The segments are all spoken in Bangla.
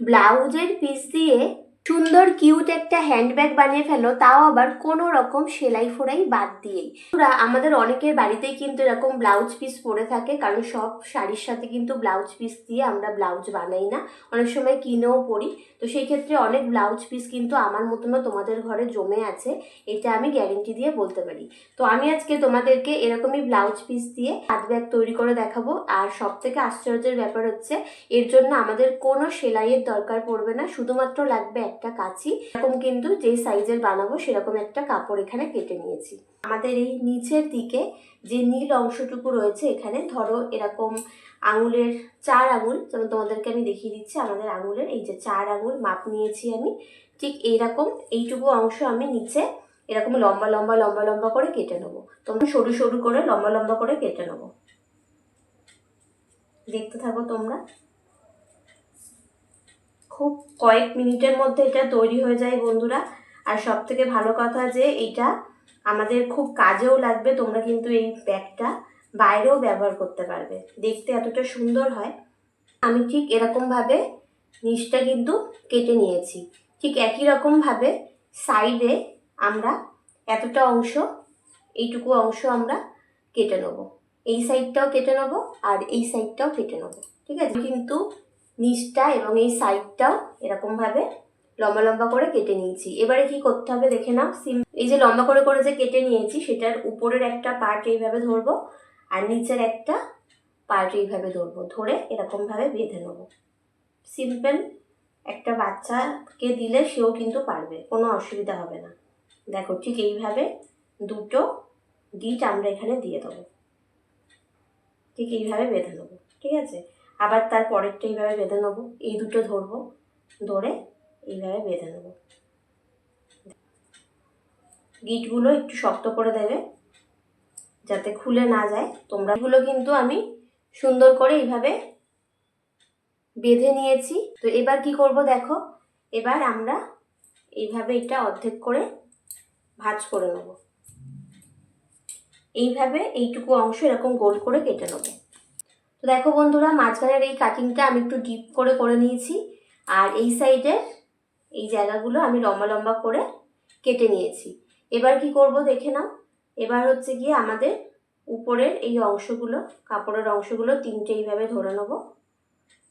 ব্লাউজের পিস দিয়ে সুন্দর কিউট একটা হ্যান্ডব্যাগ বানিয়ে ফেলো, তাও আবার কোনো রকম সেলাই ফোড়াই বাদ দিয়েই। তোরা আমাদের অনেকের বাড়িতেই কিন্তু এরকম ব্লাউজ পিস পরে থাকে, কারণ সব শাড়ির সাথে কিন্তু ব্লাউজ পিস দিয়ে আমরা ব্লাউজ বানাই না। অনেক সময় কিনেও পরি, তো সেই ক্ষেত্রে অনেক ব্লাউজ পিস কিন্তু আমার মতনও তোমাদের ঘরে জমে আছে, এটা আমি গ্যারেন্টি দিয়ে বলতে পারি। তো আমি আজকে তোমাদেরকে এরকমই ব্লাউজ পিস দিয়ে হাত ব্যাগ তৈরি করে দেখাবো, আর সব থেকে আশ্চর্যের ব্যাপার হচ্ছে, এর জন্য আমাদের কোনো সেলাইয়ের দরকার পড়বে না, শুধুমাত্র লাগবে একটা কাঁচি। এরকম কিন্তু যে সাইজের বানাবো সেরকম একটা কাপড় এখানে কেটে নিয়েছি। আমাদের এই নিচের দিকে যে নীল অংশটুকু রয়েছে এখানে, ধরো এরকম আঙুলের চার আঙুল, যেমন তোমাদেরকে আমি দেখিয়ে দিচ্ছি, আমাদের আঙুলের এই যে চার আঙুল মাপ নিয়েছি আমি, ঠিক এইরকম এইটুকু অংশ আমি নিচে এরকম লম্বা লম্বা লম্বা লম্বা করে কেটে নেব। তোমরা সরু সরু করে লম্বা লম্বা করে কেটে নেব। দেখতে থাকো তোমরা। খুব কয়েক মিনিটের মধ্যে এটা তৈরি হয়ে যায় বন্ধুরা। আর সব থেকে ভালো কথা যে এটা আমাদের খুব কাজেও লাগবে, তোমরা কিন্তু এই ব্যাগটা বাইরেও ব্যবহার করতে পারবে। দেখতে এতটা সুন্দর হয়। আমি ঠিক এরকমভাবে নিচটা কিন্তু কেটে নিয়েছি। ঠিক একই রকমভাবে সাইডে আমরা এতটা অংশ, এইটুকু অংশ আমরা কেটে নেব। এই সাইডটাও কেটে নেব আর এই সাইডটাও কেটে নেব। ঠিক আছে? কিন্তু নিচটা এবং এই সাইডটাও এরকমভাবে লম্বা লম্বা করে কেটে নিয়েছি। এবারে কি করতে হবে দেখে নাও। সিম এই যে লম্বা করে করে যে কেটে নিয়েছি, সেটার উপরের একটা পার্ট এইভাবে ধরবো আর নিচের একটা পার্ট এইভাবে ধরবো। ধরে এরকমভাবে বেঁধে নেব। সিম্পল একটা বাচ্চাকে দিলে সেও কিন্তু পারবে, কোনো অসুবিধা হবে না। দেখো ঠিক এইভাবে দুটো গিট আমরা এখানে দিয়ে দেবো। ঠিক এইভাবে বেঁধে নেব। ঠিক আছে? আবার তার পরেরটা এইভাবে বেঁধে নেব। এই দুটো ধরবো, ধরে এইভাবে বেঁধে নেব। গিটগুলো একটু শক্ত করে দেবে, যাতে খুলে না যায়। তোমরা এগুলো কিন্তু আমি সুন্দর করে এইভাবে বেঁধে নিয়েছি। তো এবার কি করব দেখো, এবার আমরা এইভাবে এটা অর্ধেক করে ভাঁজ করে নেব। এইভাবে এইটুকু অংশ এরকম গোল করে কেটে নেব। তো দেখো বন্ধুরা, মাঝখানের এই কাটিংটা আমি একটু ডিপ করে করে নিয়েছি। আর এই সাইডের এই জায়গাগুলো আমি লম্বা লম্বা করে কেটে নিয়েছি। এবার কি করব দেখে নাও। এবার হচ্ছে গিয়ে আমাদের উপরের এই অংশগুলো, কাপড়ের অংশগুলো তিনটে এইভাবে ধরে নেব।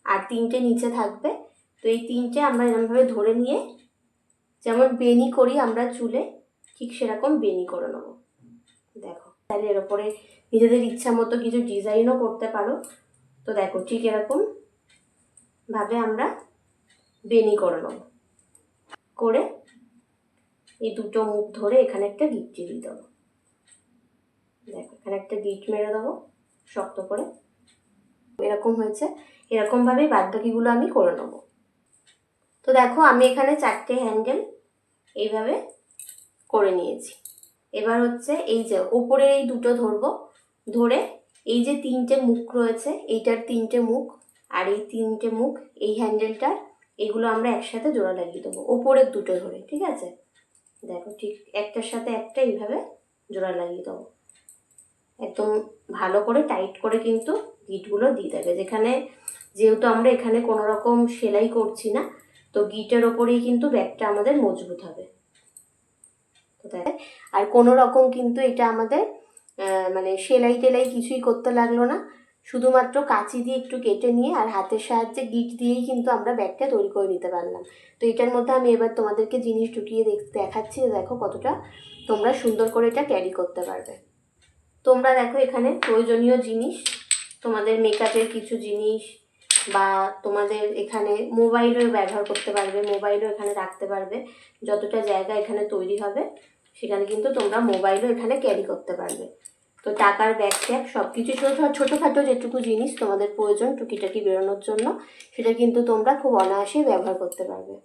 আর তিনটে নিচে থাকবে। তো এই তিনটে আমরা এরকমভাবে ধরে নিয়ে যেমন বেনি করি আমরা চুলে, ঠিক সেরকম বেনি করে নেব। দেখো। তাহলে এর ওপরে নিজেদের ইচ্ছা মতো কিছু ডিজাইনও করতে পারো। তো দেখো ঠিক এরকম ভাবে আমরা বেনি করে নেব। করে এই দুটো মুখ ধরে এখানে একটা গিট দিয়ে দেবো। দেখো, এখানে একটা গিট মেরে দেবো শক্ত করে। এরকম হয়েছে এরকমভাবেই বাদবাকিগুলো আমি করে নেব। তো দেখো, আমি এখানে চারটে হ্যান্ডেল এইভাবে করে নিয়েছি। এবার হচ্ছে এই যে ওপরের এই দুটো ধরবো। ধরে এই যে তিনটে মুখ রয়েছে, এইটার তিনটে মুখ আর এই তিনটে মুখ, এই হ্যান্ডেলটার এগুলো আমরা একসাথে জোড়া লাগিয়ে দেবো। ওপরের দুটো ধরে, ঠিক আছে? দেখো ঠিক একটার সাথে একটা এইভাবে জোড়া লাগিয়ে দেবো। একদম ভালো করে টাইট করে কিন্তু গিটগুলো দিয়ে দেবে। যেখানে যেহেতু আমরা এখানে কোনো রকম সেলাই করছি না, তো গিটের ওপরেই কিন্তু ব্যাগটা আমাদের মজবুত হবে। আর কোনো রকম কিন্তু এটা আমাদের মানে সেলাই টেলাই কিছুই করতে লাগল না। শুধুমাত্র কাঁচি দিয়ে একটু কেটে নিয়ে আর হাতের সাহায্যে গিট দিয়েই কিন্তু আমরা ব্যাগটা তৈরি করে নিতে পারলাম। তো এটার মধ্যে আমি এবার তোমাদেরকে জিনিস ঢুকিয়ে দেখাচ্ছি দেখো কতটা তোমরা সুন্দর করে এটা ক্যারি করতে পারবে। তোমরা দেখো এখানে প্রয়োজনীয় জিনিস, তোমাদের মেকআপের কিছু জিনিস বা তোমাদের এখানে মোবাইলও ব্যবহার করতে পারবে, মোবাইলও এখানে রাখতে পারবে, যতটা জায়গা এখানে তৈরি হবে। সেখানে কিন্তু তোমরা মোবাইলও এখানে ক্যারি করতে পারবে। তো টাকার ব্যাগ ট্যাগ সব কিছু ছোটোখাটো যেটুকু জিনিস তোমাদের প্রয়োজন টুকিটাকি বেরোনোর জন্য, সেটা কিন্তু তোমরা খুব অনায়াসেই ব্যবহার করতে পারবে।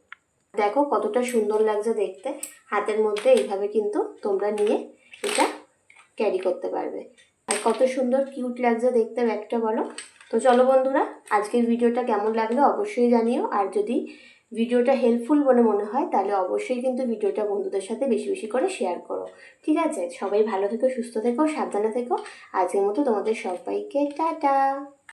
দেখো কতটা সুন্দর লাগছে দেখতে। হাতের মধ্যে এইভাবে কিন্তু তোমরা নিয়ে এটা ক্যারি করতে পারবে। আর কত সুন্দর কিউট লাগছে দেখতে ব্যাগটা বলো। তো চলো বন্ধুরা, আজকের ভিডিওটা কেমন লাগল অবশ্যই জানিও। আর যদি ভিডিওটা হেল্পফুল বলে মনে হয়, তাহলে অবশ্যই কিন্তু ভিডিওটা বন্ধুদের সাথে বেশি বেশি করে শেয়ার করো। ঠিক আছে? সবাই ভালো থেকো, সুস্থ থেকো, সাবধানে থেকো। আজকের মতো তোমাদের সবাইকে টাটা!